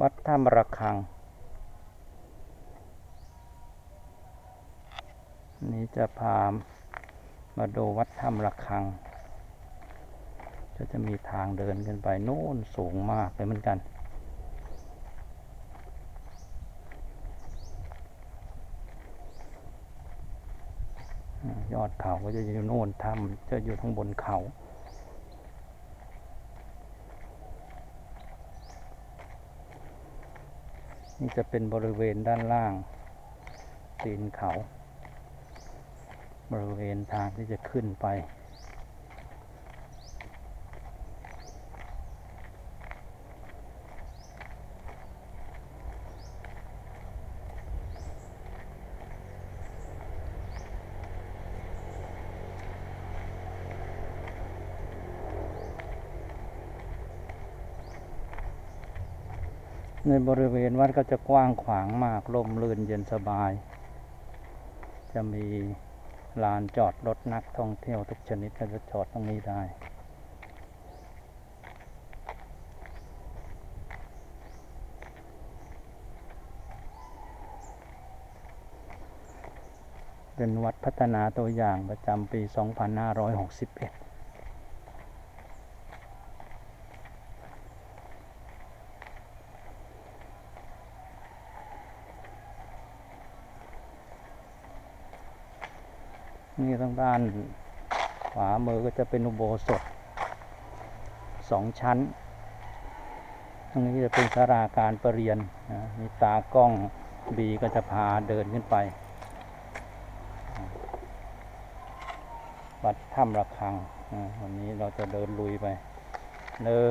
วัดถ้ำระฆัง นี้จะพามาดูวัดถ้ำระฆังก็จะมีทางเดินขึ้นไปโน่นสูงมากเลยเหมือนกันยอดเขาก็จะอยู่โน่นถ้ำจะอยู่ข้างบนเขา นี่จะเป็นบริเวณด้านล่างตีนเขา บริเวณทางที่จะขึ้นไป ในบริเวณวัดก็จะกว้างขวางมากร่มรื่นเย็นสบาย จะมีลานจอดรถนักท่องเที่ยวทุกชนิดก็จะจอดตรงนี้ได้ เป็นวัดพัฒนาตัวอย่างประจำปี 2561 นี่ทางด้านขวามือก็จะเป็นอุโบสถสองชั้น ตรงนี้จะเป็นสาราการประเรียนนะมีตากล้องบีก็จะพาเดินขึ้นไป วัดถ้ำระฆัง วันนี้เราจะเดินลุยไปหนึ่ง